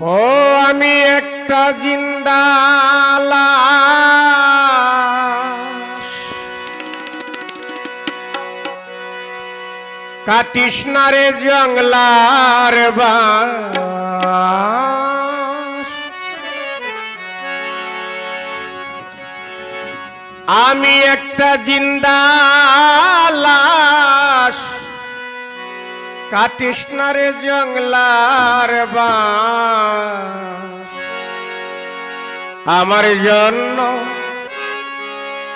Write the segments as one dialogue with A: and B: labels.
A: ও আমি একটা জিন্দালা কাটিস না রে বাস। আমি একটা জিন্দালাস কাটিস না রে জংলার আমার জন্য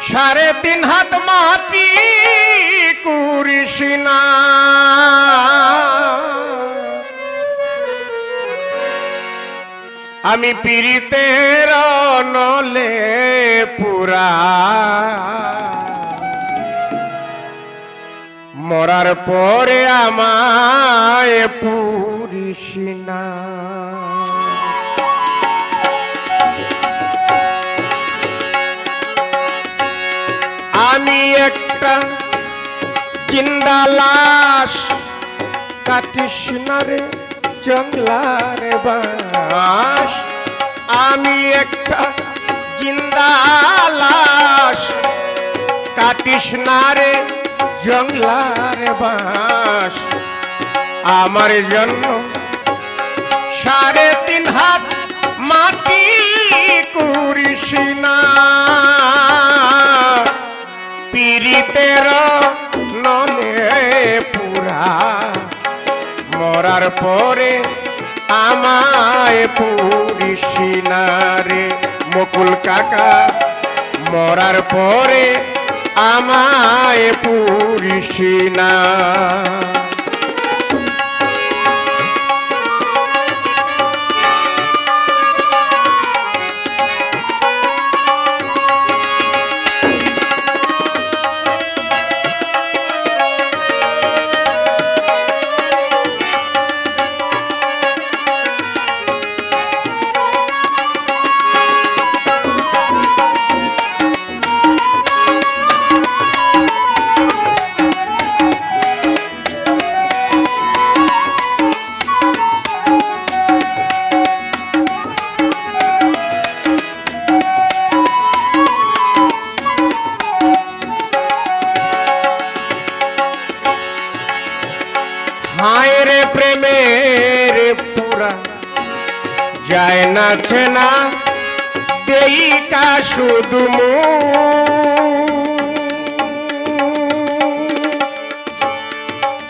A: সাড়ে তিন হাত মাটি কুরিস না। আমি পীড়িতের নলে পুরা। মরার পরে আমায় পুরিস না। আমি একটা জিন্দা লাশ কাটিস না রে জংলার বাস। আমি একটা জিন্দা লাশ কাটিস না রে জংলার বাস। আমার জন্য সাড়ে তিন হাত মাটি করিস না। পীড়িতের পুরা। মরার পরে আমায় পুরিস না রে। মুকুল কাকা, মরার পরে আমায় পুরিস না। হায় রে প্রেমের পুরা যায় না চেনা দেইকা শুধু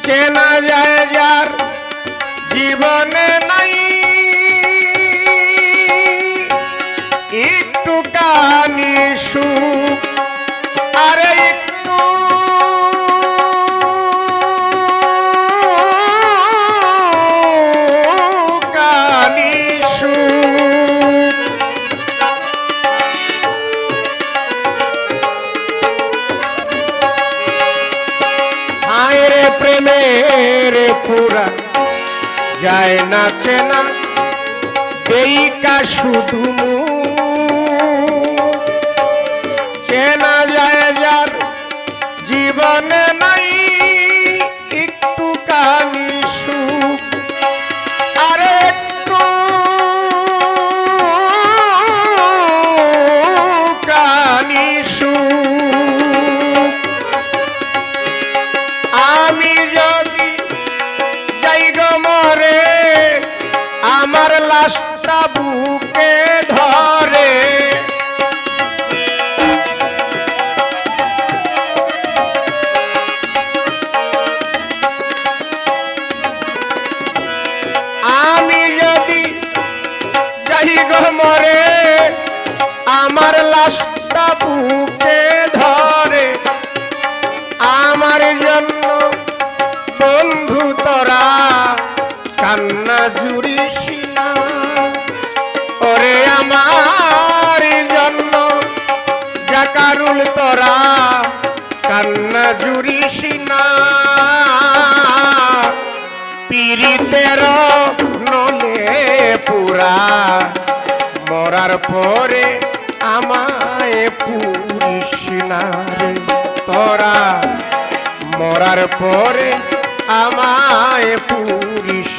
A: চেনা যায় যার জীবনে নাই। একটু কানি সুখ আয়রে প্রেমের পুরা যায় না চেনা দেইকা শুধু চেনা যায় যার জীবনে লাশটা বুকে ধরে। আমি যদি যাই গো মরে, আমার লাশটা বুকে ধরে। আমার জন্য বন্ধু তোরা, কান্না জুড়িস না। জুড়িস না পীড়িতের নলে পুরা। মরার পরে আমায় পুরিস না রে তোরা। মরার পরে আমায় পুরিস